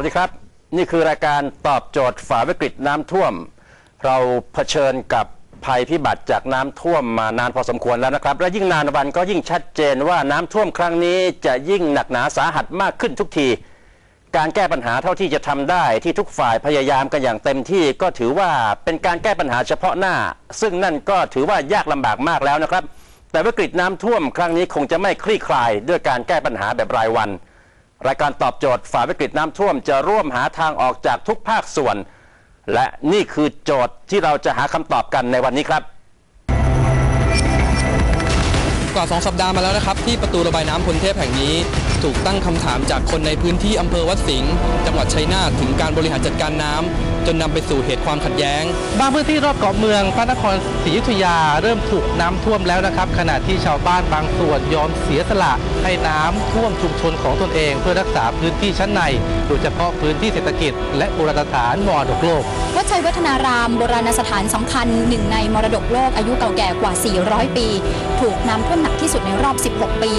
วัสดีครับ นี่คือรายการตอบโจทย์ฝ่าวิกฤตน้ำท่วม เราเผชิญกับภัยพิบัติจากน้ำท่วมมานานพอสมควรแล้วนะครับ และยิ่งนานวันก็ยิ่งชัดเจนว่าน้ำท่วมครั้งนี้จะยิ่งหนักหนาสาหัสมากขึ้นทุกที การแก้ปัญหาเท่าที่จะทำได้ที่ทุกฝ่ายพยายามกันอย่างเต็มที่ก็ถือว่าเป็นการแก้ปัญหาเฉพาะหน้า ซึ่งนั่นก็ถือว่ายากลำบากมากแล้วนะครับ แต่วิกฤตน้ำท่วมครั้งนี้คงจะไม่คลี่คลายด้วยการแก้ปัญหาแบบรายวัน รายการตอบโจทย์ฝ่าวิกฤตน้ำท่วมจะร่วมหาทางออกจากทุกภาคส่วน และนี่คือโจทย์ที่เราจะหาคำตอบกันในวันนี้ครับ กว่า 2 สัปดาห์มาแล้วนะครับ ที่ประตูระบายน้ำพลเทพแห่งนี้ ถูกตั้งคำถามจากคนในพื้นที่อำเภอวัดสิงห์จังหวัดชัยนาทถึงการบริหารจัดการน้ำจนนำไปสู่เหตุความขัดแย้ง บางพื้นที่รอบเกาะเมืองพระนครศรีอยุธยาเริ่มถูกน้ำท่วมแล้วนะครับ ขณะที่ชาวบ้านบางส่วนยอมเสียสละให้น้ำท่วมชุมชนของตนเอง เพื่อรักษาพื้นที่ชั้นใน โดยเฉพาะพื้นที่เศรษฐกิจ และโบราณสถานมรดกโลก วัดชัยวัฒนารามโบราณสถานสำคัญหนึ่งในมรดกโลกอายุเก่าแก่กว่า 400 ปี ถูกน้ำท่วมหนักที่สุดในรอบ 16 ปี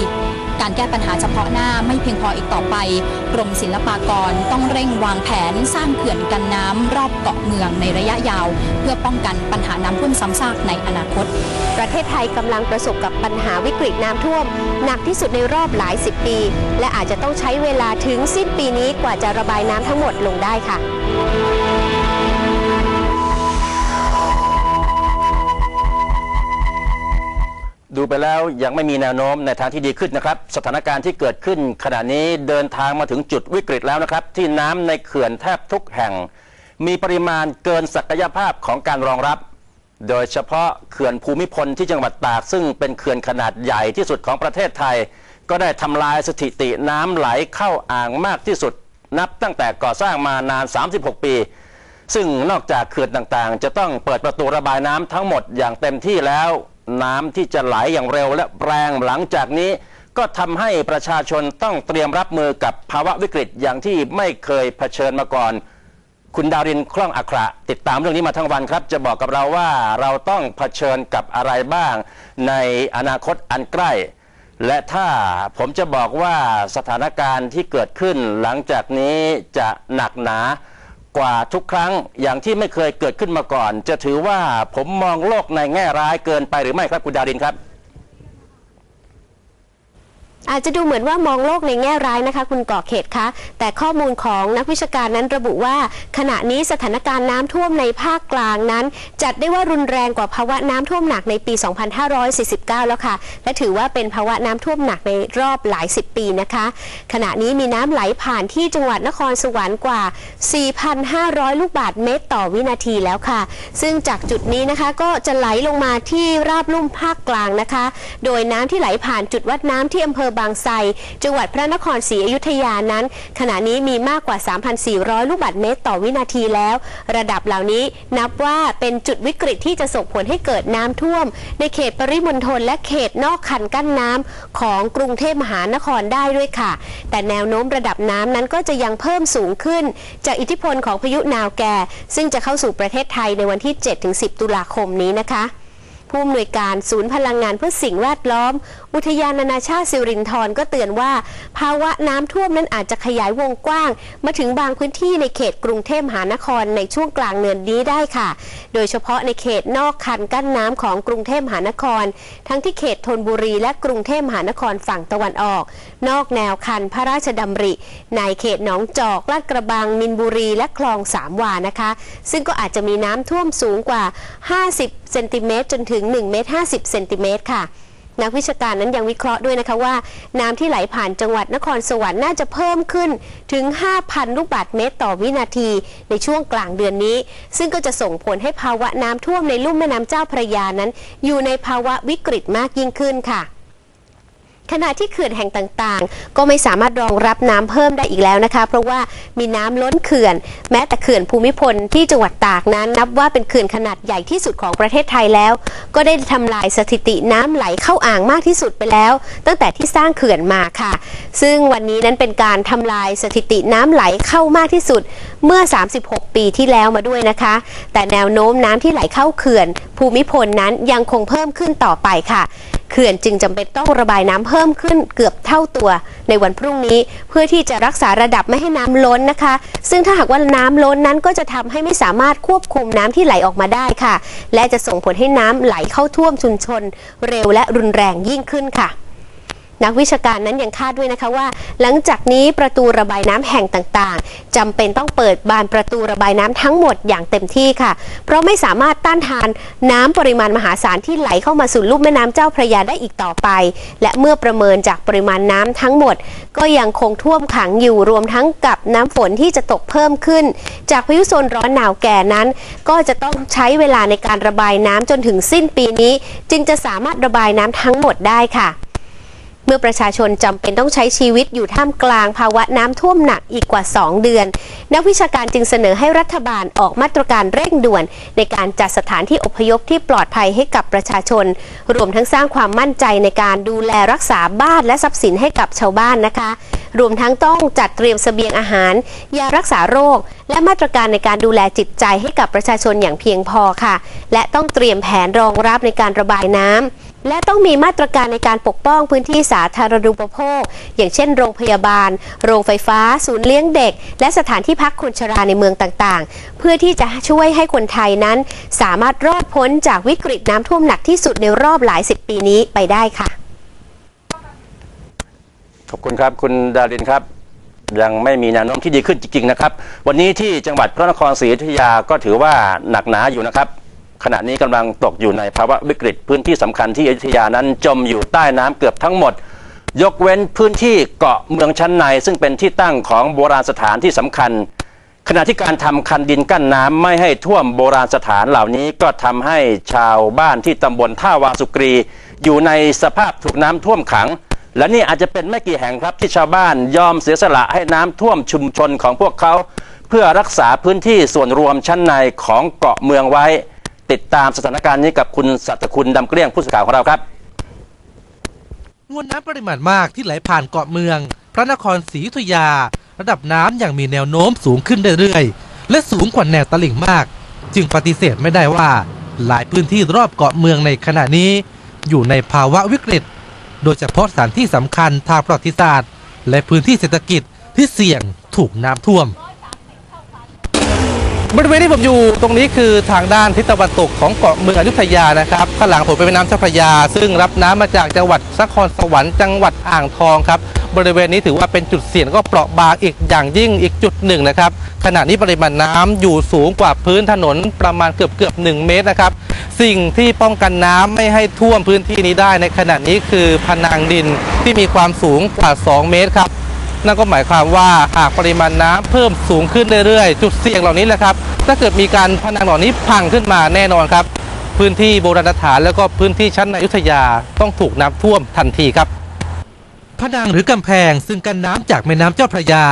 การแก้ปัญหาเฉพาะหน้าไม่เพียงพออีกต่อไป กรมศิลปากรต้องเร่งวางแผนสร้างเขื่อนกันน้ำรอบเกาะเมืองในระยะยาว เพื่อป้องกันปัญหาน้ำท่วมซ้ำซากในอนาคต ประเทศไทยกำลังประสบกับปัญหาวิกฤตน้ำท่วม หนักที่สุดในรอบหลายสิบปี และอาจจะต้องใช้เวลาถึงสิ้นปีนี้กว่าจะระบายน้ำทั้งหมดลงได้ค่ะ ดูไปแล้วยังไม่มีแนวโน้มในทางที่ดีขึ้นนะครับ สถานการณ์ที่เกิดขึ้น ขณะนี้เดินทางมาถึงจุดวิกฤตแล้วนะครับ ที่น้ำในเขื่อนแทบทุกแห่ง มีปริมาณเกินศักยภาพของการรองรับ โดยเฉพาะเขื่อนภูมิพลที่จังหวัดตาก ซึ่งเป็นเขื่อนขนาดใหญ่ที่สุดของประเทศไทย ก็ได้ทำลายสถิติน้ำไหลเข้าอ่างมากที่สุด นับตั้งแต่ก่อสร้างมานาน 36 ปีซึ่งนอกจากเขื่อนต่างๆ จะต้องเปิดประตูระบายน้ำทั้งหมดอย่างเต็มที่แล้ว น้ำที่จะไหลอย่างเร็วและแรงหลังจากนี้ ก็ทำให้ประชาชนต้องเตรียมรับมือกับภาวะวิกฤตอย่างที่ไม่เคยเผชิญมาก่อน คุณดารินคล่องอัคระติดตามเรื่องนี้มาทั้งวันครับ จะบอกกับเราว่าเราต้องเผชิญกับอะไรบ้าง ในอนาคตอันใกล้ และถ้าผมจะบอกว่าสถานการณ์ที่เกิดขึ้นหลังจากนี้จะหนักหนา กว่าทุกครั้งอย่างที่ไม่เคยเกิดขึ้นมาก่อน จะถือว่าผมมองโลกในแง่ร้ายเกินไปหรือไม่ครับคุณดารินครับ อาจจะดูเหมือนว่ามองโลกในแง่ร้ายนะคะ คุณก่อเขตคะแต่ข้อมูลของนักวิชาการนั้นระบุว่า ขณะนี้สถานการณ์น้ำท่วมในภาคกลางนั้น จัดได้ว่ารุนแรงกว่าภาวะน้ำท่วมหนักในปี 2549 แล้วค่ะ และถือว่าเป็นภาวะน้ำท่วมหนักในรอบหลายสิบปีนะคะ ขณะนี้มีน้ำไหลผ่านที่จังหวัดนครสวรรค์กว่า 4,500 ลูกบาศก์เมตรต่อวินาทีแล้วค่ะ ซึ่งจากจุดนี้นะคะก็จะไหลลงมาที่ราบลุ่มภาคกลางนะคะ โดยน้ำที่ไหลผ่านจุดวัดน้ำที่อำเภอบางไทรจังหวัดพระนครศรีอยุธยานั้น ขณะนี้มีมากกว่า 3,400 ลูกบาศก์เมตรต่อวินาทีแล้ว ระดับเหล่านี้นับว่าเป็นจุดวิกฤตที่จะส่งผลให้เกิดน้ำท่วม ในเขตปริมณฑลและเขตนอกคันกั้นน้ำของกรุงเทพมหานครได้ด้วยค่ะ แต่แนวโน้มระดับน้ำนั้นก็จะยังเพิ่มสูงขึ้น จากอิทธิพลของพายุนาวแก่ ซึ่งจะเข้าสู่ประเทศไทยในวันที่ 7-10 ตุลาคมนี้นะคะ ผู้อำนวยการศูนย์พลังงานเพื่อสิ่งแวดล้อม อุทยานนานาชาติสิรินธรก็เตือนว่า ภาวะน้ำท่วมนั้นอาจจะขยายวงกว้าง มาถึงบางพื้นที่ในเขตกรุงเทพมหานครในช่วงกลางเดือนนี้ได้ค่ะ โดยเฉพาะในเขตนอกคันกั้นน้ำของกรุงเทพมหานคร ทั้งที่เขตธนบุรีและกรุงเทพมหานครฝั่งตะวันออก นอกแนวคันพระราชดำริ ในเขตหนองจอกลาดกระบังมินบุรีและคลองสามวานะคะ ซึ่งก็อาจจะมีน้ำท่วมสูงกว่า 50 เซนติเมตรจนถึง1เมตร50เซนติเมตรค่ะนักวิชาการนั้นยังวิเคราะห์ด้วยนะคะว่า น้ำที่ไหลผ่านจังหวัดนครสวรรค์น่าจะเพิ่มขึ้นถึง 5,000 ลูกบาศก์เมตรต่อวินาที ในช่วงกลางเดือนนี้ ซึ่งก็จะส่งผลให้ภาวะน้ำท่วมในลุ่มแม่น้ำเจ้าพระยานั้น อยู่ในภาวะวิกฤตมากยิ่งขึ้นค่ะ ขณะที่เขื่อนแห่งต่างๆ ก็ไม่สามารถรองรับน้ำเพิ่มได้อีกแล้วนะคะ เพราะว่ามีน้ำล้นเขื่อน แม้แต่เขื่อนภูมิพลที่จังหวัดตากนั้น นับว่าเป็นเขื่อนขนาดใหญ่ที่สุดของประเทศไทยแล้ว ก็ได้ทำลายสถิติน้ำไหลเข้าอ่างมากที่สุดไปแล้ว ตั้งแต่ที่สร้างเขื่อนมาค่ะ ซึ่งวันนี้นั้นเป็นการทำลายสถิติน้ำไหลเข้ามากที่สุด เมื่อ 36 ปีที่แล้วมาด้วยนะคะ แต่แนวโน้มน้ำที่ไหลเข้าเขื่อน ภูมิพลนั้นยังคงเพิ่มขึ้นต่อไปค่ะ เขื่อนจึงจำเป็นต้องระบายน้ำเพิ่มขึ้นเกือบเท่าตัว ในวันพรุ่งนี้เพื่อที่จะรักษาระดับไม่ให้น้ำล้นนะคะ ซึ่งถ้าหากว่าน้ำล้นนั้นก็จะทำให้ไม่สามารถควบคุมน้ำที่ไหลออกมาได้ค่ะ และจะส่งผลให้น้ำไหลเข้าท่วมชุมชน เร็วและรุนแรงยิ่งขึ้นค่ะ นักวิชาการนั้นยังคาดด้วยนะคะว่า หลังจากนี้ประตูระบายน้ำแห่งต่างๆจำเป็นต้องเปิดบานประตูระบายน้ำทั้งหมดอย่างเต็มที่ค่ะ เพราะไม่สามารถต้านทานน้ำปริมาณมหาศาลที่ไหลเข้ามาสู่ลุ่มแม่น้ำเจ้าพระยาได้อีกต่อไป และเมื่อประเมินจากปริมาณน้ำทั้งหมด ก็ยังคงท่วมขังอยู่รวมทั้งกับน้ำฝนที่จะตกเพิ่มขึ้น จากพายุโซนร้อนหนาวแก่นั้น ก็จะต้องใช้เวลาในการระบายน้ำจนถึงสิ้นปีนี้ จึงจะสามารถระบายน้ำทั้งหมดได้ค่ะ เมื่อประชาชนจำเป็นต้องใช้ชีวิตอยู่ท่ามกลางภาวะน้ำท่วมหนักอีกกว่า 2 เดือน นักวิชาการจึงเสนอให้รัฐบาลออกมาตรการเร่งด่วน ในการจัดสถานที่อพยพที่ปลอดภัยให้กับประชาชน รวมทั้งสร้างความมั่นใจในการดูแลรักษาบ้านและทรัพย์สินให้กับชาวบ้านนะคะ รวมทั้งต้องจัดเตรียมเสบียงอาหาร ยารักษาโรค และมาตรการในการดูแลจิตใจให้กับประชาชนอย่างเพียงพอค่ะ และต้องเตรียมแผนรองรับในการระบายน้ำ และต้องมีมาตรการในการปกป้องพื้นที่สาธารณูปโภค อย่างเช่นโรงพยาบาล โรงไฟฟ้า ศูนย์เลี้ยงเด็ก และสถานที่พักคนชราในเมืองต่างๆ เพื่อที่จะช่วยให้คนไทยนั้น สามารถรอดพ้นจากวิกฤตน้ำท่วมหนักที่สุดในรอบหลายสิบปีนี้ไปได้ค่ะ ขอบคุณครับคุณดารินครับยังไม่มีแนวโน้มที่ดีขึ้นจริงๆนะครับ วันนี้ที่จังหวัดพระนครศรีอยุธยาก็ถือว่าหนักหนาอยู่นะครับ ขณะนี้กำลังตกอยู่ในภาวะวิกฤต พื้นที่สำคัญที่อยุธยานั้นจมอยู่ใต้น้ำเกือบทั้งหมด ยกเว้นพื้นที่เกาะเมืองชั้นใน ซึ่งเป็นที่ตั้งของโบราณสถานที่สำคัญ ขณะที่การทำคันดินกั้นน้ำไม่ให้ท่วมโบราณสถานเหล่านี้ก็ทำให้ชาวบ้านที่ตำบลท่าวาสุกรี อยู่ในสภาพถูกน้ำท่วมขัง และนี่อาจจะเป็นไม่กี่แห่งครับที่ชาวบ้านยอมเสียสละให้น้ำท่วมชุมชนของพวกเขา เพื่อรักษาพื้นที่ส่วนรวมชั้นในของเกาะเมืองไว้ ติดตามสถานการณ์นี้กับคุณสัตคุณดำเกลี้ยงผู้สื่อข่าวของเราครับมวลน้ำปริมาณมากที่ไหลผ่านเกาะเมือง พระนครศรีอยุธยา ระดับน้ำอย่างมีแนวโน้มสูงขึ้นเรื่อยๆ และสูงกว่าแนวตลิ่งมาก จึงปฏิเสธไม่ได้ว่า หลายพื้นที่รอบเกาะเมืองในขณะนี้ อยู่ในภาวะวิกฤต โดยเฉพาะสถานที่สำคัญทางประวัติศาสตร์ และพื้นที่เศรษฐกิจที่เสี่ยงถูกน้ำท่วม บริเวณที่ผมอยู่ตรงนี้คือทางด้านทิศตะวันตกของเกาะเมืองอยุธยานะครับข้างหลังผมเป็นแม่น้ำเจ้าพระยา ซึ่งรับน้ำมาจากจังหวัดนครสวรรค์จังหวัดอ่างทองครับบริเวณนี้ถือว่าเป็นจุดเสี่ยงก็เปราะบางอีกอย่างยิ่งอีกจุดหนึ่งนะครับขณะนี้ปริมาณน้ำอยู่สูงกว่าพื้นถนนประมาณเกือบเกือบหนึ่งเมตรนะครับสิ่งที่ป้องกันน้ำไม่ให้ท่วมพื้นที่นี้ได้ในขณะนี้คือพนังดินที่มีความสูงกว่า 2 เมตรครับ นั่นก็หมายความว่าหากปริมาณน้ำเพิ่มสูงขึ้นเรื่อยๆ จุดเสี่ยงเหล่านี้แหละครับ ถ้าเกิดมีการพนังเหล่านี้พังขึ้นมาแน่นอนครับ พื้นที่โบราณสถานแล้วก็พื้นที่ชั้นในอยุธยาต้องถูกน้ำท่วมทันทีครับพนังหรือกำแพงซึ่งกันน้ำจากแม่น้ำเจ้าพระยา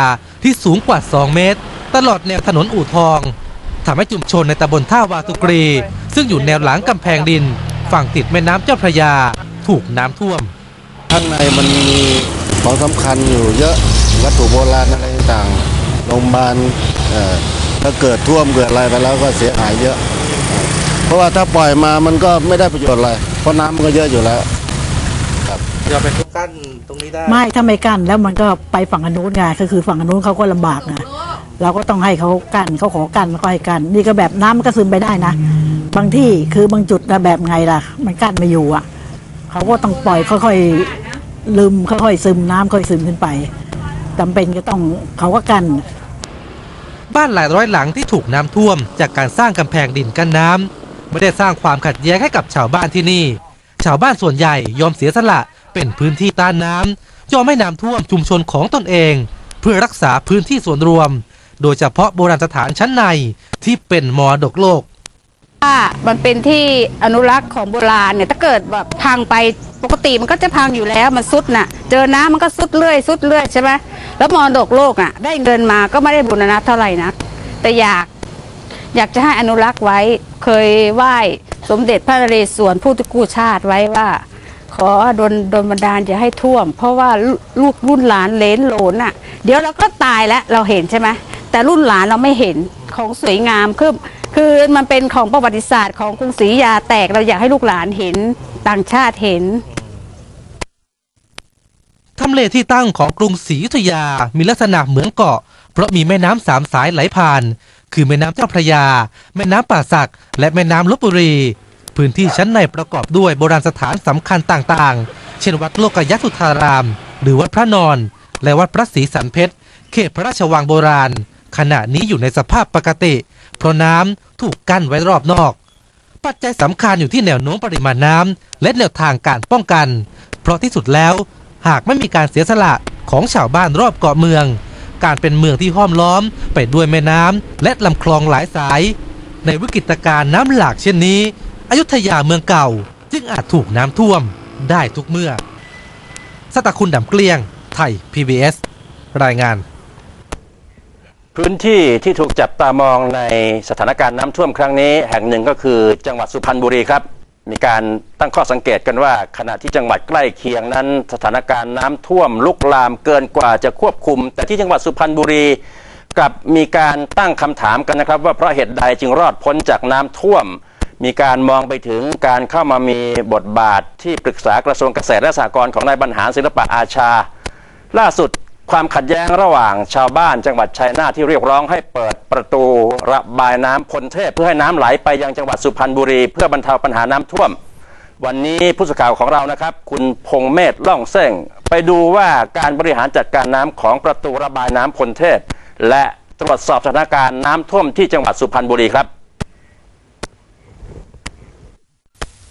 ที่สูงกว่า 2 เมตร ตลอดแนวถนนอู่ทองทำให้ชุมชนในตำบลท่าวาตุกรี ซึ่งอยู่แนวหลังกำแพงดิน ฝั่งติดแม่น้ำเจ้าพระยา ถูกน้ำท่วม ข้างในมันมีของสำคัญอยู่เยอะ วัตถุโบราณอะไรต่างๆโรงพยาบาลเอ่อถ้าเกิดท่วมเกิดอะไรไปแล้วก็เสียหายเยอะ เพราะว่าถ้าปล่อยมามันก็ไม่ได้ประโยชน์อะไรเพราะน้ำมันก็เยอะอยู่แล้วอย่าไปกั้นตรงนี้ได้ไม่ถ้าไม่กั้นแล้วมันก็ไปฝั่งอนนุนไงก็คือฝั่งอนนุนเขาก็ลำบากไงเราก็ต้องให้เขากั้นเขาขอกั้นแล้วก็ให้กั้นนี่ก็แบบน้ำมันก็ซึมไปได้นะบางที่คือบางจุดนะแบบไงล่ะ มันกั้นไม่อยู่อะเขาก็ต้องปล่อยค่อยๆลืมค่อยๆซึมน้ำค่อยซึมขึ้นไป จำเป็นก็ต้องเขาก็กัน บ้านหลายร้อยหลังที่ถูกน้ำท่วม จากการสร้างกำแพงดินกั้นน้ำไม่ได้สร้างความขัดแย้งให้กับชาวบ้านที่นี่ ชาวบ้านส่วนใหญ่ยอมเสียสละเป็นพื้นที่ต้านน้ำยอมให้น้ำท่วมชุมชนของตนเอง เพื่อรักษาพื้นที่ส่วนรวม โดยเฉพาะโบราณสถานชั้นในที่เป็นมรดกโลก ว่ามันเป็นที่อนุรักษ์ของโบราณเนี่ยถ้าเกิดแบบพังไปปกติมันก็จะพังอยู่แล้วมันซุดน่ะ เจอน้ำมันก็ซุดเรื่อยซุดเรื่อยใช่ไหมแล้วมรดกโลกอะ ได้เงินมาก็ไม่ได้บุญนะเท่าไหร่นะแต่อยากอยากจะให้อนุรักษ์ไว้เคยไหว้สมเด็จพระนเรศวรผู้ที่กู้ชาติไว้ว่า ขอดลดลบันดาลอย่าให้ท่วม เพราะว่าลูลูกรุ่นหลานเลนโหลนอะ เดี๋ยวเราก็ตายแล้วเราเห็นใช่ไหมแต่รุ่นหลานเราไม่เห็นของสวยงามคือ คือมันเป็นของประวัติศาสตร์ของกรุงศรีอยุธยาแตกเราอยากให้ลูกหลานเห็นต่างชาติเห็น ทำเลที่ตั้งของกรุงศรีอยุธยา มีลักษณะเหมือนเกาะ เพราะมีแม่น้ำสามสายไหลผ่าน คือแม่น้ำเจ้าพระยา แม่น้ำป่าสัก และแม่น้ำลบบุรี พื้นที่ชั้นในประกอบด้วยโบราณสถานสำคัญต่างๆ เช่นวัดโลกยสุธาราม หรือวัดพระนอน และวัดพระศรีสันเพชร เขตพระราชวังโบราณ ขณะนี้อยู่ในสภาพปกติ เพราะน้ำถูกกั้นไว้รอบนอก ปัจจัยสำคัญอยู่ที่แนวโน้มปริมาณน้ำและแนวทางการป้องกัน เพราะที่สุดแล้วหากไม่มีการเสียสละของชาวบ้านรอบเกาะเมือง การเป็นเมืองที่ห้อมล้อมไปด้วยแม่น้ำและลำคลองหลายสาย ในวิกฤตการณ์น้ำหลากเช่นนี้ อยุธยาเมืองเก่า จึงอาจถูกน้ำท่วมได้ทุกเมื่อ สตคุณดำเกลียง ไทย PBS รายงาน พื้นที่ที่ถูกจับตามองในสถานการณ์น้ำท่วมครั้งนี้ แห่งหนึ่งก็คือจังหวัดสุพรรณบุรีครับ มีการตั้งข้อสังเกตกันว่า ขณะที่จังหวัดใกล้เคียงนั้น สถานการณ์น้ำท่วมลุกลามเกินกว่าจะควบคุม แต่ที่จังหวัดสุพรรณบุรีกลับมีการตั้งคำถามกันนะครับ ว่าเพราะเหตุใดจึงรอดพ้นจากน้ำท่วม มีการมองไปถึงการเข้ามามีบทบาทที่ปรึกษากระทรวงเกษตรและสหกรณ์ของนายบรรหารศิลปะอาชา ล่าสุด ความขัดแย้งระหว่างชาวบ้านจังหวัดชัยนาทที่เรียกร้องให้เปิดประตูระบายน้ำพลเทพเพื่อให้น้ำไหลไปยังจังหวัดสุพรรณบุรี เพื่อบรรเทาปัญหาน้ำท่วม วันนี้ผู้สื่อข่าวของเรานะครับ คุณพงเมธล่องเส้งไปดูว่าการบริหารจัดการน้ำของประตูระบายน้ำพลเทพ และตรวจสอบสถานการณ์น้ำท่วมที่จังหวัดสุพรรณบุรีครับ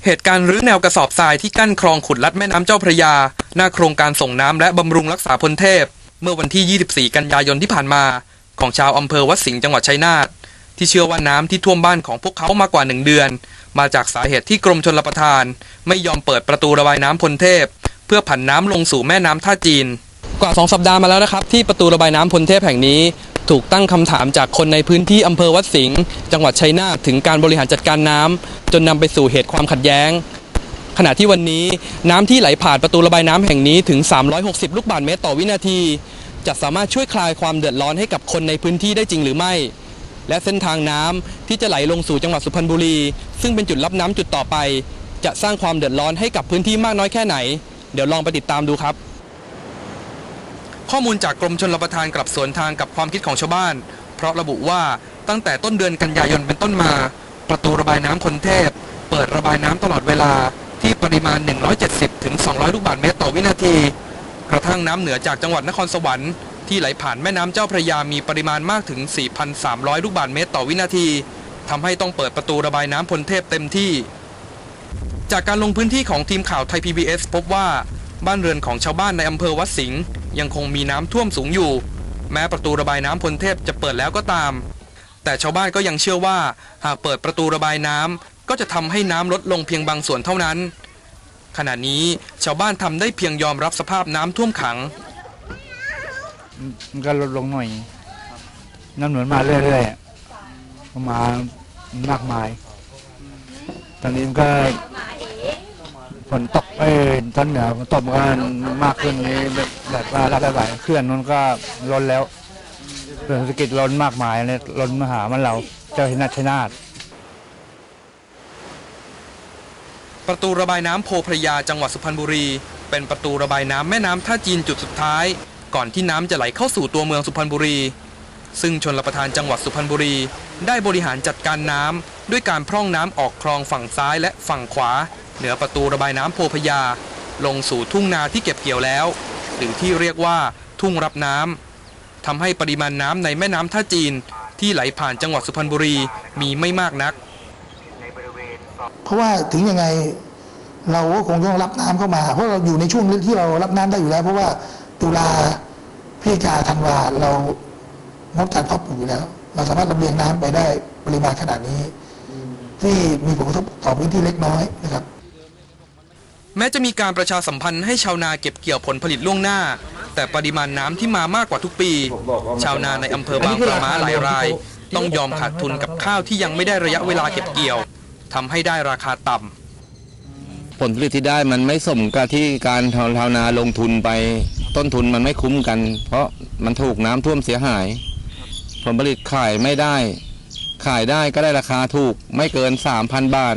เหตุการณ์รื้อแนวกระสอบทรายที่กั้นคลองขุดลัดแม่น้ำเจ้าพระยา หน้าโครงการส่งน้ำและบำรุงรักษาพลเทพ เมื่อวันที่ 24 กันยายนที่ผ่านมา ของชาวอำเภอวัดสิงห์จังหวัดชัยนาทที่เชื่อว่าน้ำที่ท่วมบ้านของพวกเขามากว่าหนึ่งเดือน มาจากสาเหตุที่กรมชลประทาน ไม่ยอมเปิดประตูระบายน้ำพลเทพ เพื่อผันน้ำลงสู่แม่น้ำท่าจีน กว่า 2 สัปดาห์มาแล้วนะครับ ที่ประตูระบายน้ำพลเทพแห่งนี้ ถูกตั้งคำถามจากคนในพื้นที่อำเภอวัดสิงห์จังหวัดชัยนาทถึงการบริหารจัดการน้ำจนนำไปสู่เหตุความขัดแย้ง ขณะที่วันนี้น้ำที่ไหลผ่านประตูระบายน้ำแห่งนี้ถึง 360 ลูกบาศก์เมตรต่อวินาที จะสามารถช่วยคลายความเดือดร้อนให้กับคนในพื้นที่ได้จริงหรือไม่ และเส้นทางน้ำที่จะไหลลงสู่จังหวัดสุพรรณบุรี ซึ่งเป็นจุดรับน้ำจุดต่อไป จะสร้างความเดือดร้อนให้กับพื้นที่มากน้อยแค่ไหน เดี๋ยวลองไปติดตามดูครับ ข้อมูลจากกรมชลประทานกลับสวนทางกับความคิดของชาวบ้าน เพราะระบุว่าตั้งแต่ต้นเดือนกันยายนเป็นต้นมา ประตูระบายน้ำคนเทพ เปิดระบายน้ำตลอดเวลา ที่ปริมาณ 170 ถึง 200 ลูกบาศก์เมตรต่อวินาที กระทั่งน้ำเหนือจากจังหวัดนครสวรรค์ที่ไหลผ่านแม่น้ำเจ้าพระยามีปริมาณมากถึง 4,300 ลูกบาศก์เมตรต่อวินาทีทำให้ต้องเปิดประตูระบายน้ำพลเทพเต็มที่ จากการลงพื้นที่ของทีมข่าวไทย PBS พบว่าบ้านเรือนของชาวบ้านในอำเภอวัดสิงห์ยังคงมีน้ำท่วมสูงอยู่ แม้ประตูระบายน้ำพลเทพจะเปิดแล้วก็ตาม แต่ชาวบ้านก็ยังเชื่อว่า หากเปิดประตูระบายน้ำ ก็จะทำให้น้ำลดลงเพียงบางส่วนเท่านั้น ขณะนี้ชาวบ้านทำได้เพียงยอมรับสภาพน้ำท่วมขัง มันก็ลดลงหน่อย น้ำหนุนมาเรื่อยๆอะมามากมาย ตอนนี้มันก็ฝนตกเอ้ยตอนเหนือฝนตกมันก็มากขึ้นนี้แบบแบบว่ารับได้ไหวเคลื่อนนั้นก็ล้นแล้วเศรษฐกิจล้นมากมายเลยล้นมหามันเราเจ้าหินาชยนาท ประตูระบายน้ำโพพระยาจังหวัดสุพรรณบุรี เป็นประตูระบายน้ำแม่น้ำท่าจีนจุดสุดท้าย ก่อนที่น้ำจะไหลเข้าสู่ตัวเมืองสุพรรณบุรี ซึ่งชนรประทานจังหวัดสุพรรณบุรี ได้บริหารจัดการน้ำด้วยการพร่องน้ำออกคลองฝั่งซ้ายและฝั่งขวา เหนือประตูระบายน้ำโพพระยา ลงสู่ทุ่งนาที่เก็บเกี่ยวแล้ว หรือที่เรียกว่าทุ่งรับน้ำทำให้ปริมาณน้ำในแม่น้ำท่าจีน ที่ไหลผ่านจังหวัดสุพรรณบุรีมีไม่มากนัก ราะว่าถึงยังไงเราก็คงต้องรับน้ำเข้ามา เพราะเราอยู่ในช่วงที่เรารับน้ำได้อยู่แล้ว เพราะว่าตุลาพฤศจิกาธันวาเรางดการเพาะปลูกอยู่แล้ว เราสามารถลำเลียงน้ำไปได้ปริมาณขนาดนี้ ที่มีผลกระทบต่อพื้นที่เล็กน้อยนะครับ แม้จะมีการประชาสัมพันธ์ให้ชาวนาเก็บเกี่ยวผลผลิตล่วงหน้า แต่ปริมาณน้ำที่มามากกว่าทุกปี ชาวนาในอำเภอบางปะม้าหลายราย ต้องยอมขาดทุนกับข้าวที่ยังไม่ได้ระยะเวลาเก็บเกี่ยว ทำให้ได้ราคาต่ำผลผลิตที่ได้มันไม่สมกับที่การชาวนาลงทุนไปต้นทุนมันไม่คุ้มกัน เพราะมันถูกน้ำท่วมเสียหาย ผลผลิตขายไม่ได้ ขายได้ก็ได้ราคาถูกไม่เกิน 3,000 บาท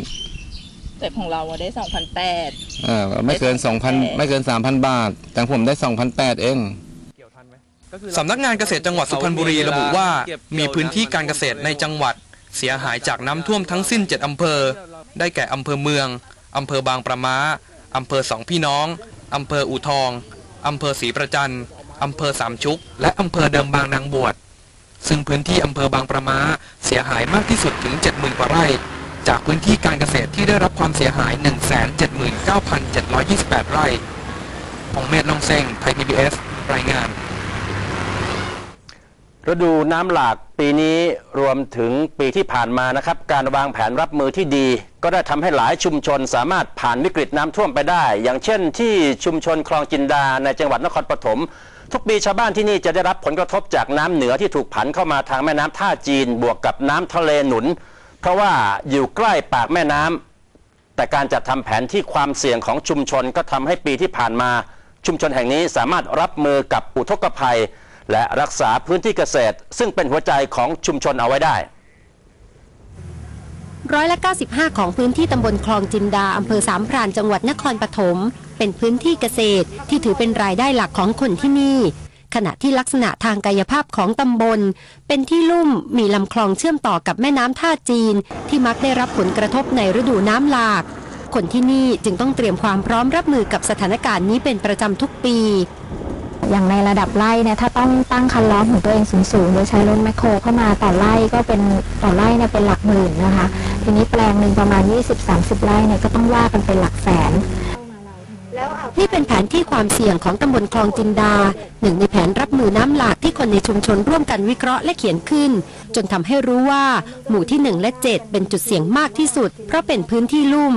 แต่ของเราอะได้สองพันแปด เออไม่เกิน 2,000 ไม่เกิน 3,000 บาท แต่ผมได้2,008เอง สำนักงานเกษตรจังหวัดสุพรรณบุรีระบุว่า มีพื้นที่การเกษตรในจังหวัด เสียหายจากน้ำท่วมทั้งสิ้น 7 อำเภอ ได้แก่อำเภอเมือง อำเภอบางประมาอำเภอสองพี่น้อง อำเภออู่ทอง อำเภอศรีประจันอำเภอสามชุก และอำเภอเดิมบางนางบวช ซึ่งพื้นที่อำเภอบางประมาเสียหายมากที่สุดถึง 70,000 กว่าไร่ จากพื้นที่การเกษตรที่ได้รับความเสียหาย 179,728 ไร่องเมธลองเซงไทย PBS รายงาน ฤดูน้ำหลากปีนี้รวมถึงปีที่ผ่านมานะครับ การวางแผนรับมือที่ดี ก็ได้ทำให้หลายชุมชนสามารถผ่านวิกฤตน้ำท่วมไปได้ อย่างเช่นที่ชุมชนคลองจินดาในจังหวัดนครปฐมทุกปีชาวบ้านที่นี่จะได้รับผลกระทบจากน้ำเหนือที่ถูกผันเข้ามาทางแม่น้ำท่าจีน บวกกับน้ำทะเลหนุน เพราะว่าอยู่ใกล้ปากแม่น้ำแต่การจัดทำแผนที่ความเสี่ยงของชุมชนก็ทำให้ปีที่ผ่านมา ชุมชนแห่งนี้สามารถรับมือกับอุทกภัย และรักษาพื้นที่เกษตร ซึ่งเป็นหัวใจของชุมชนเอาไว้ได้ร้อยละ95 ของพื้นที่ตำบลคลองจินดา อำเภอสามพรานจังหวัดนครปฐม เป็นพื้นที่เกษตรที่ถือเป็นรายได้หลักของคนที่นี่ ขณะที่ลักษณะทางกายภาพของตำบล เป็นที่ลุ่มมีลำคลองเชื่อมต่อกับแม่น้ำท่าจีน ที่มักได้รับผลกระทบในฤดูน้ำหลาก คนที่นี่จึงต้องเตรียมความพร้อมรับมือกับสถานการณ์นี้เป็นประจำทุกปี อย่างในระดับไร่เนี่ยถ้าต้องตั้งคันล้อมของตัวเองสูงๆโดยใช้รถแมคโครเข้ามาต่อไร่ก็เป็นต่อไร่เนี่ยเป็นหลักหมื่นนะคะ ทีนี้แปลงหนึ่งประมาณ 20-30 ไร่เนี่ยก็ต้องว่ากันเป็นหลักแสน นี่เป็นแผนที่ความเสี่ยงของตำบลคลองจินดา หนึ่งในแผนรับมือน้ำหลากที่คนในชุมชนร่วมกันวิเคราะห์และเขียนขึ้น จนทำให้รู้ว่า หมู่ที่ 1 และ 7 เป็นจุดเสี่ยงมากที่สุด เพราะเป็นพื้นที่ลุ่ม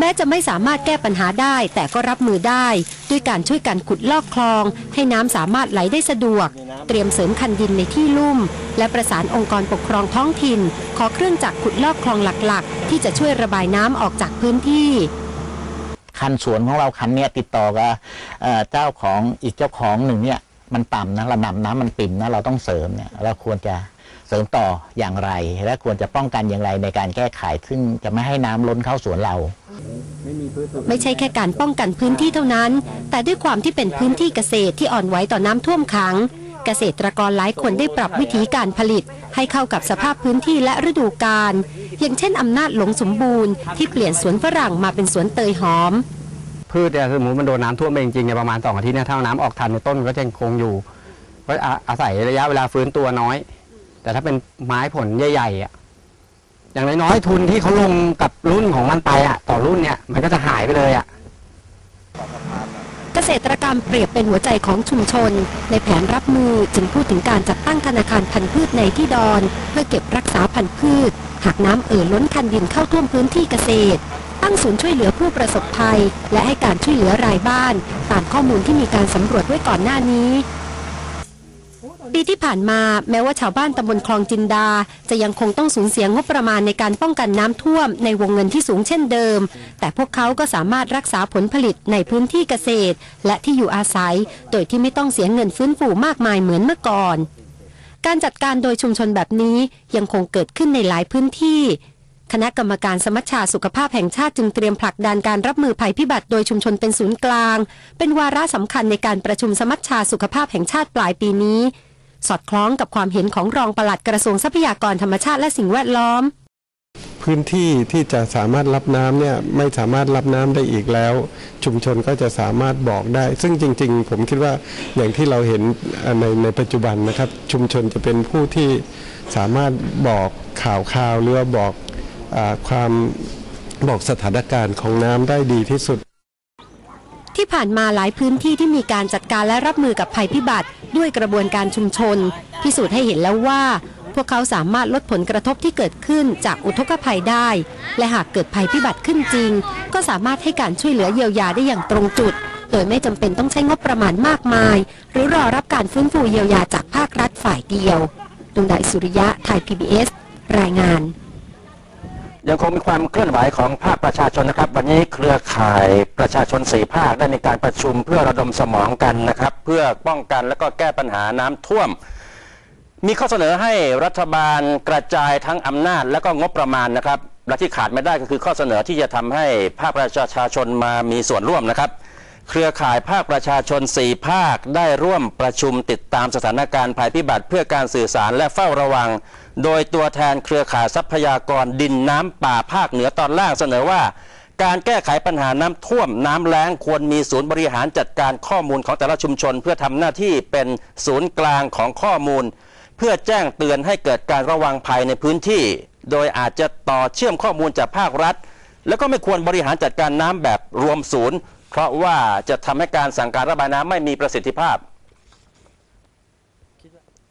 แม้จะไม่สามารถแก้ปัญหาได้แต่ก็รับมือได้ ด้วยการช่วยกันขุดลอกคลอง ให้น้ำสามารถไหลได้สะดวก เตรียมเสริมคันดินในที่ลุ่ม และประสานองค์กรปกครองท้องถิ่น ขอเครื่องจักรขุดลอกคลองหลักๆ ที่จะช่วยระบายน้ำออกจากพื้นที่คันสวนของเราคันเนี้ยติดต่อกับเเจ้าของอีกเจ้าของหนึ่งเนี่ยมันต่ำนะระดับน้ำมันปิ่มนะเราต้องเสริมเนี่ยเราควรจะ เสริมต่ออย่างไร และควรจะป้องกันอย่างไรในการแก้ไขซึ่งจะไม่ให้น้ำล้นเข้าสวนเรา ไม่ใช่แค่การป้องกันพื้นที่เท่านั้น แต่ด้วยความที่เป็นพื้นที่เกษตรที่อ่อนไหวต่อน้ำท่วมขัง เกษตรกรหลายคนได้ปรับวิธีการผลิต ให้เข้ากับสภาพพื้นที่และฤดูกาลอย่างเช่นอำนาจหลงสมบูรณ์ที่เปลี่ยนสวนฝรั่งมาเป็นสวนเตยหอม พืชเนี่ยสมมติมันโดนน้ำท่วมไปจริงๆเนี่ยประมาณสองอาทิตย์เนี่ยถ้าน้ำออกทันในยต้นมันก็จะยังคงอยู่ก็อาอาศัยระยะเวลาฟื้นตัวน้อย แต่ถ้าเป็นไม้ผลใหญ่ๆอะอย่างน้อยๆทุนที่เขาลงกับรุ่นของมันไปอะ ต่อรุ่นเนี่ยมันก็จะหายไปเลยอะเกษตรกรรมเปรียบเป็นหัวใจของชุมชน ในแผนรับมือจึงพูดถึงการจัดตั้งธนาคารพันธุ์พืชในที่ดอน เพื่อเก็บรักษาพันธุ์พืช หากน้ำเอ่อล้นคันดินเข้าท่วมพื้นที่เกษตร ตั้งศูนย์ช่วยเหลือผู้ประสบภัย และให้การช่วยเหลือรายบ้าน ตามข้อมูลที่มีการสำรวจไว้ก่อนหน้านี้ ปีที่ผ่านมาแม้ว่าชาวบ้านตำบลคลองจินดา จะยังคงต้องสูญเสียงบประมาณในการป้องกันน้ำท่วมในวงเงินที่สูงเช่นเดิม แต่พวกเขาก็สามารถรักษาผลผลิตในพื้นที่เกษตร และที่อยู่อาศัย โดยที่ไม่ต้องเสียเงินฟื้นฟูมากมายเหมือนเมื่อก่อน การจัดการโดยชุมชนแบบนี้ยังคงเกิดขึ้นในหลายพื้นที่คณะกรรมการสมัชชาสุขภาพแห่งชาติจึงเตรียมผลักดันการรับมือภัยพิบัติโดยชุมชนเป็นศูนย์กลาง เป็นวาระสำคัญในการประชุมสมัชชาสุขภาพแห่งชาติปลายปีนี้ สอดคล้องกับความเห็นของรองปลัดกระทรวงทรัพยากรธรรมชาติและสิ่งแวดล้อม พื้นที่ที่จะสามารถรับน้ำเนี่ยไม่สามารถรับน้ำได้อีกแล้ว ชุมชนก็จะสามารถบอกได้ ซึ่งจริง ๆ ผมคิดว่าอย่างที่เราเห็นในในปัจจุบันนะครับ ชุมชนจะเป็นผู้ที่สามารถบอกข่าวข่าวหรือว่าบอกอความบอกสถานการณ์ของน้ำได้ดีที่สุด ที่ผ่านมาหลายพื้นที่ที่มีการจัดการและรับมือกับภัยพิบัติ ด้วยกระบวนการชุมชน พิสูจน์ให้เห็นแล้วว่า พวกเขาสามารถลดผลกระทบที่เกิดขึ้นจากอุทกภัยได้ และหากเกิดภัยพิบัติขึ้นจริง ก็สามารถให้การช่วยเหลือเยียวยาได้อย่างตรงจุด โดยไม่จำเป็นต้องใช้งบประมาณมากมาย หรือรอรับการฟื้นฟูเยียวยาจากภาครัฐฝ่ายเดียวดวงดาวสุริยะไทย PBS รายงาน ยังคงมีความเคลื่อนไหวของภาคประชาชนนะครับ วันนี้เครือข่ายประชาชนสีภาคได้มีการประชุมเพื่อระดมสมองกันนะครับ เพื่อป้องกันและก็แก้ปัญหาน้ำท่วม มีข้อเสนอให้รัฐบาลกระจายทั้งอำนาจและก็งบประมาณนะครับและที่ขาดไม่ได้ก็คือข้อเสนอที่จะทำให้ภาคประชาชนมามีส่วนร่วมนะครับ เครือข่ายภาคประชาชน 4 ภาคได้ร่วมประชุมติดตามสถานการณ์ภัยพิบัติ เพื่อการสื่อสารและเฝ้าระวัง โดยตัวแทนเครือข่ายทรัพยากรดินน้ำป่าภาคเหนือตอนล่างเสนอว่า การแก้ไขปัญหาน้ำท่วมน้ำแล้งควรมีศูนย์บริหารจัดการข้อมูลของแต่ละชุมชน เพื่อทำหน้าที่เป็นศูนย์กลางของข้อมูล เพื่อแจ้งเตือนให้เกิดการระวังภัยในพื้นที่ โดยอาจจะต่อเชื่อมข้อมูลจากภาครัฐ แล้วก็ไม่ควรบริหารจัดการน้ำแบบรวมศูนย์ เพราะว่าจะทำให้การสั่งการระบายน้ำไม่มีประสิทธิภาพ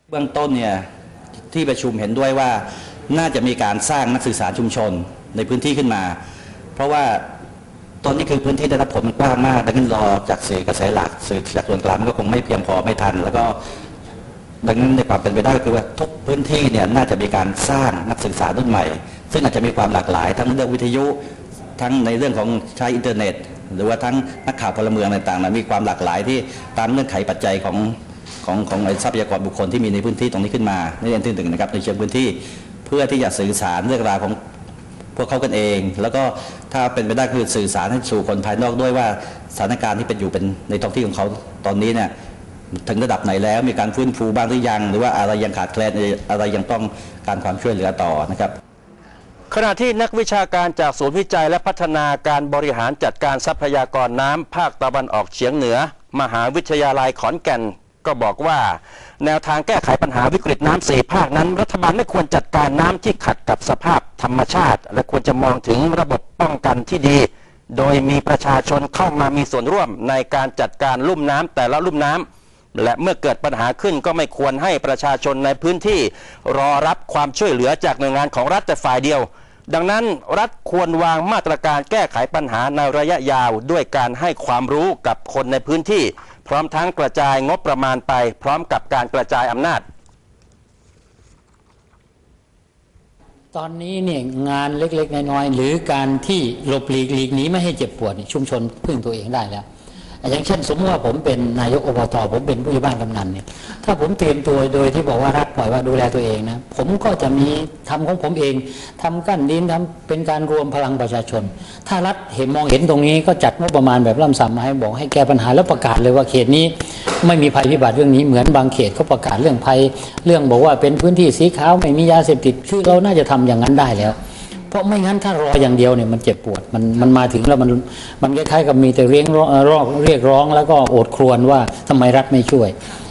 เบื้องต้นเนี่ย ที่ประชุมเห็นด้วยว่าน่าจะมีการสร้างนักศึกษาชุมชนในพื้นที่ขึ้นมา เพราะว่าตอนนี้คือพื้นที่ได้รับผลมันกว้างมากดังนั้นรอจากสื่อกระแสหลักสื่อจากส่วนกลางก็คงไม่เพียงพอไม่ทัน แล้วก็ดังนั้นในความเป็นไปได้ก็คือว่าทุกพื้นที่เนี่ยน่าจะมีการสร้างนักศึกษารุ่นใหม่ ซึ่งอาจจะมีความหลากหลาย ทั้งเรื่องวิทยุทั้งในเรื่องของใช้อินเทอร์เน็ต หรือว่าทั้งนักข่าวพลเมืองต่างๆนะมีความหลากหลายที่ตามเงื่อนไขปัจจัยของ ของของทรัพยากรบุคคลที่มีในพื้นที่ตรงนี้ขึ้นมาในเรื่องที่หนึ่งนะครับในเชิงพื้นที่เพื่อที่จะสื่อสารเรื่องราวของพวกเขากันเอง แล้วก็ถ้าเป็นไปได้คือสื่อสารให้สู่คนภายนอกด้วยว่าสถานการณ์ที่เป็นอยู่เป็นในท้องที่ของเขาตอนนี้เนี่ยถึงระดับไหนแล้วมีการฟื้นฟูบ้างหรือยัง หรือว่าอะไรยังขาดแคลนอะไรยังต้องการความช่วยเหลือต่อนะครับขณะที่นักวิชาการจากศูนย์วิจัยและพัฒนาการบริหารจัดการทรัพยากรน้ำภาคตะวันออกเฉียงเหนือ มหาวิทยาลัยขอนแก่น ก็บอกว่า แนวทางแก้ไขปัญหาวิกฤตน้ำสี่ภาคนั้น รัฐบาลไม่ควรจัดการน้ำที่ขัดกับสภาพธรรมชาติ และควรจะมองถึงระบบป้องกันที่ดี โดยมีประชาชนเข้ามามีส่วนร่วมในการจัดการลุ่มน้ำแต่ละลุ่มน้ำและเมื่อเกิดปัญหาขึ้นก็ไม่ควรให้ประชาชนในพื้นที่ รอรับความช่วยเหลือจากหน่วยงานของรัฐแต่ฝ่ายเดียว ดังนั้นรัฐควรวางมาตรการแก้ไขปัญหาในระยะยาว ด้วยการให้ความรู้กับคนในพื้นที่ พร้อมทั้งกระจายงบประมาณไป พร้อมกับการกระจายอำนาจ ตอนนี้เนี่ยงานเล็กๆน้อยๆหรือการที่หลบหลีกหลีกหนีไม่ให้เจ็บปวดเนี่ยชุมชนพึ่งตัวเองได้แล้ว อย่างเช่น สมมติว่าผมเป็นนายกอบตผมเป็นผู้ใหญ่บ้านกำนันเนี่ยถ้าผมเตรียมตัวโดยที่บอกว่ารัฐปล่อยว่าดูแลตัวเองนะผมก็จะมีทำของผมเองทำกั้นดินทำเป็นการรวมพลังประชาชน ถ้ารัฐเห็นมองเห็นตรงนี้ก็จัดงบประมาณแบบล่ำซ้ำมาให้บอกให้แก้ปัญหาแล้วประกาศเลยว่าเขตนี้ไม่มีภัยพิบัติเรื่องนี้เหมือนบางเขตเขาประกาศเรื่องภัย เรื่องบอกว่าเป็นพื้นที่สีขาวไม่มียาเสพติดคือเราน่าจะทำอย่างนั้นได้แล้ว ราะไม่งั้นถ้ารออย่างเดียวเนี่ยมันเจ็บปวดมันมันมาถึงแล้วมันมันคล้ายๆกับมีแต่เรียกร้องเร้องเรียกร้องแล้วก็โอดครวญว่าทำไมรัฐไม่ช่วย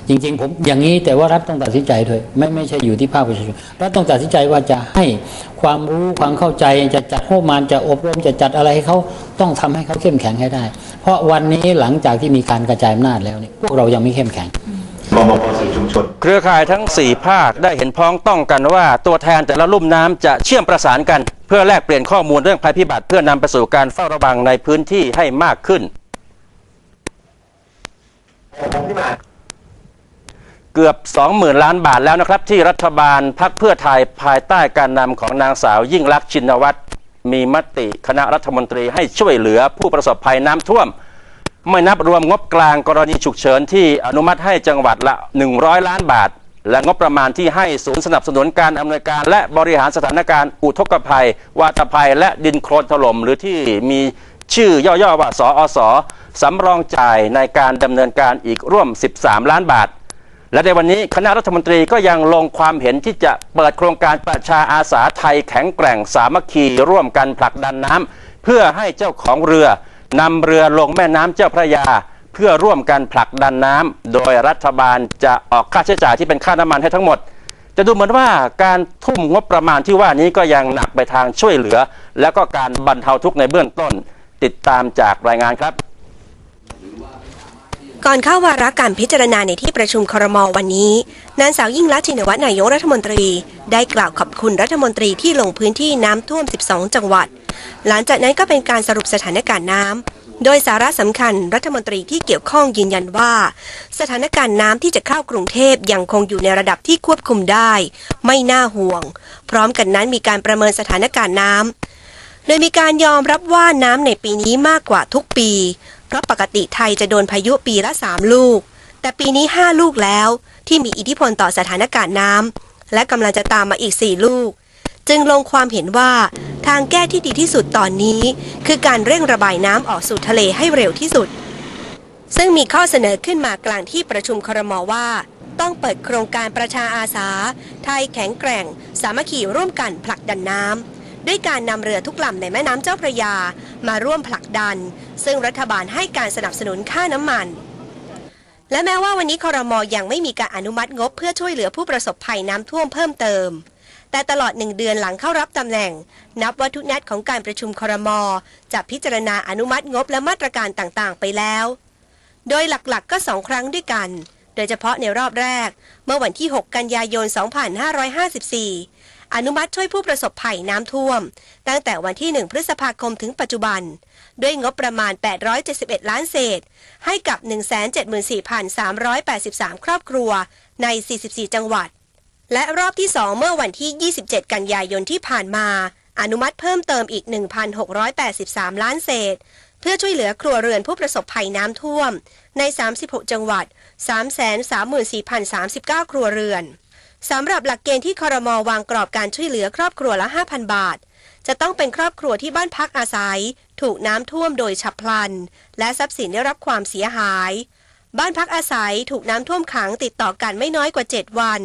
จริง ๆ ผมอย่างนี้แต่ว่ารัฐต้องตัดสินใจด้วยไม่ไม่ใช่อยู่ที่ภาคประชาชนรัฐต้องตัดสินใจว่าจะให้ความรู้ความเข้าใจจะจัดงบมาณจะอบรมจะจัดอะไรให้เขาต้องทำให้เขาเข้มแข็งให้ได้ เพราะวันนี้หลังจากที่มีการกระจายอำนาจแล้วเนี่ยพวกเรายังไม่เข้มแข็ง เครือข่ายทั้ง 4 ภาคได้เห็นพ้องต้องกันว่าตัวแทนแต่ละลุ่มน้ำจะเชื่อมประสานกัน เพื่อแลกเปลี่ยนข้อมูลเรื่องภัยพิบัติ เพื่อนำไปสู่การเฝ้าระวังในพื้นที่ให้มากขึ้น เกือบ 20,000 ล้านบาทแล้วนะครับ ที่รัฐบาลพักเพื่อไทยภายใต้การนำของนางสาวยิ่งลักษณ์ชินวัตรมีมติคณะรัฐมนตรีให้ช่วยเหลือผู้ประสบภัยน้ำท่วม ไม่นับรวมงบกลางกรณีฉุกเฉินที่อนุมัติให้จังหวัดละ 100 ล้านบาท และงบประมาณที่ให้ศูนย์สนับสนุนการอำนวยการ และบริหารสถานการณ์อุทกภัย วาตภัย และดินโคลนถล่มหรือที่มีชื่อย่อๆว่าสอสสำรองจ่ายในการดำเนินการอีกร่วม 13 ล้านบาท และในวันนี้คณะรัฐมนตรีก็ยังลงความเห็นที่จะเปิดโครงการประชาอาสาไทยแข็งแกร่งสามัคคีร่วมกันผลักดันน้ำเพื่อให้เจ้าของเรือ นำเรือลงแม่น้ำเจ้าพระยา เพื่อร่วมกันผลักดันน้ำโดยรัฐบาลจะออกค่าใช้จ่ายที่เป็นค่าน้ำมันให้ทั้งหมด จะดูเหมือนว่าการทุ่มงบประมาณที่ว่านี้ก็ยังหนักไปทางช่วยเหลือ แล้วก็การบรรเทาทุกข์ในเบื้องต้น ติดตามจากรายงานครับก่อนเข้าวาระการพิจารณาในที่ประชุมครมวันนี้นางสาวยิ่งลักษณ์ชินวัตรนายกรัฐมนตรี ได้กล่าวขอบคุณรัฐมนตรีที่ลงพื้นที่น้ำท่วม 12 จังหวัด หลังจากนั้นก็เป็นการสรุปสถานการณ์น้ำ โดยสาระสำคัญรัฐมนตรีที่เกี่ยวข้องยืนยันว่า สถานการณ์น้ำที่จะเข้ากรุงเทพยังคงอยู่ในระดับที่ควบคุมได้ ไม่น่าห่วง พร้อมกันนั้นมีการประเมินสถานการณ์น้ำโดยมีการยอมรับว่าน้ำในปีนี้มากกว่าทุกปี เพราะปกติไทยจะโดนพายุปีละ3ลูก แต่ปีนี้5ลูกแล้วที่มีอิทธิพลต่อสถานการณ์น้ำและกำลังจะตามมาอีก4ลูก จึงลงความเห็นว่าทางแก้ที่ดีที่สุดตอนนี้ คือการเร่งระบายน้ำออกสู่ทะเลให้เร็วที่สุด ซึ่งมีข้อเสนอขึ้นมากลางที่ประชุมครมว่า ต้องเปิดโครงการประชาอาสา ไทยแข็งแกร่ง สามัคคีร่วมกันผลักดันน้ำด้วยการนำเรือทุกลำในแม่น้ำเจ้าพระยา มาร่วมผลักดัน ซึ่งรัฐบาลให้การสนับสนุนค่าน้ำมันและแม้ว่าวันนี้คอรมอยังไม่มีการอนุมัติงบเพื่อช่วยเหลือผู้ประสบภัยน้ำท่วมเพิ่มเติม แต่ตลอดหนึ่งเดือนหลังเข้ารับตำแหน่ง นับว่าทุกนัดของการประชุมคอรมอจะพิจารณาอนุมัติงบและมาตรการต่างๆ ไปแล้ว โดยหลักๆ ก็สองครั้งด้วยกัน โดยเฉพาะในรอบแรก เมื่อวันที่ 6 กันยายน 2554 อนุมัติช่วยผู้ประสบภัยน้ำท่วม ตั้งแต่วันที่ 1 พฤษภาคมถึงปัจจุบัน ด้วยงบประมาณ 871 ล้านเศษ ให้กับ 174,383 ครอบครัวใน 44 จังหวัด และรอบที่ 2 เมื่อวันที่ 27 กันยายนที่ผ่านมา อนุมัติเพิ่มเติมอีก 1,683 ล้านเศษ เพื่อช่วยเหลือครัวเรือนผู้ประสบภัยน้ำท่วม ใน 36 จังหวัด 334,039 ครัวเรือนสำหรับหลักเกณฑ์ที่คอรมอวางกรอบการช่วยเหลือครอบครัวละ 5,000 บาท จะต้องเป็นครอบครัวที่บ้านพักอาศัย ถูกน้ำท่วมโดยฉับพลัน และทรัพย์สินได้รับความเสียหาย บ้านพักอาศัยถูกน้ำท่วมขังติดต่อกันไม่น้อยกว่า 7 วัน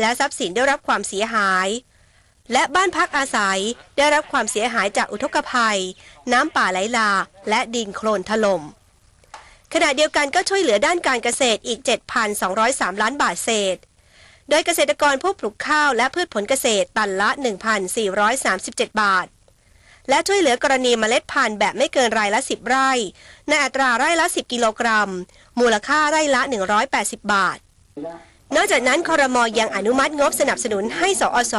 และทรัพย์สินได้รับความเสียหาย และบ้านพักอาศัยได้รับความเสียหายจากอุทกภัย น้ำป่าไหลหลากและดินโคลนถล่มขณะเดียวกันก็ช่วยเหลือด้านการเกษตรอีก 7,203 ล้านบาทเศษ โดยเกษตรกรผู้ปลูกข้าวและพืชผลเกษตรตันละ 1,437 บาท และช่วยเหลือกรณีเมล็ดพันธุ์แบบไม่เกินรายละ 10 ไร่ ในอัตราไร่ละ 10 กิโลกรัม มูลค่าไร่ละ 180 บาท นอกจากนั้นคอรมอยังอนุมัติงบสนับสนุนให้สอส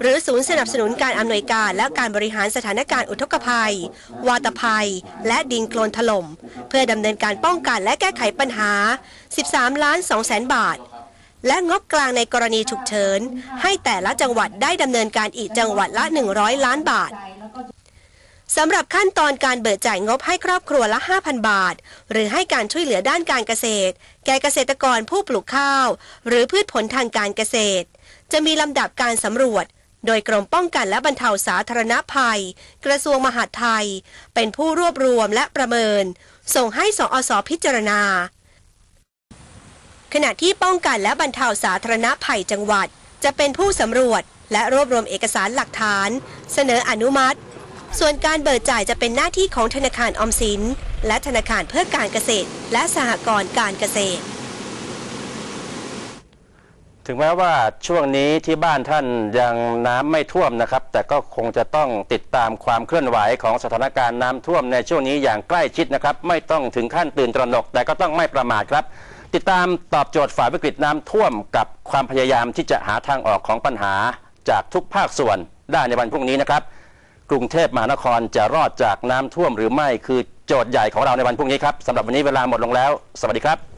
หรือศูนย์สนับสนุนการอำนวยการและการบริหารสถานการณ์อุทกภัย วาตภัย และดินโคลนถล่ม เพื่อดำเนินการป้องกันและแก้ไขปัญหา 13 ล้าน2แสนบาท และงบกลางในกรณีฉุกเฉิน ให้แต่ละจังหวัดได้ดำเนินการอีกจังหวัดละ 100 ล้านบาทสำหรับขั้นตอนการเบิกจ่ายงบให้ครอบครัวละ 5,000 บาท หรือให้การช่วยเหลือด้านการเกษตร แก่เกษตรกรผู้ปลูกข้าว หรือพืชผลทางการเกษตร จะมีลำดับการสำรวจ โดยกรมป้องกันและบรรเทาสาธารณภัย กระทรวงมหาดไทย เป็นผู้รวบรวมและประเมิน ส่งให้สอสพิจารณา ขณะที่ป้องกันและบรรเทาสาธารณภัยจังหวัด จะเป็นผู้สำรวจและรวบรวมเอกสารหลักฐาน เสนออนุมัติ ส่วนการเบิกจ่ายจะเป็นหน้าที่ของธนาคารออมสิน และธนาคารเพื่อการเกษตร และสหกรณ์การเกษตร ถึงแม้ว่าช่วงนี้ที่บ้านท่านยังน้ำไม่ท่วมนะครับ แต่ก็คงจะต้องติดตามความเคลื่อนไหวของสถานการณ์น้ำท่วมในช่วงนี้อย่างใกล้ชิดนะครับ ไม่ต้องถึงขั้นตื่นตระหนก แต่ก็ต้องไม่ประมาทครับ ติดตามตอบโจทย์ฝ่าวิกฤตน้ำท่วมกับความพยายามที่จะหาทางออกของปัญหาจากทุกภาคส่วนได้ในวันพรุ่งนี้นะครับ กรุงเทพมหานครจะรอดจากน้ำท่วมหรือไม่คือโจทย์ใหญ่ของเราในวันพรุ่งนี้ครับสำหรับวันนี้เวลาหมดลงแล้ว สวัสดีครับ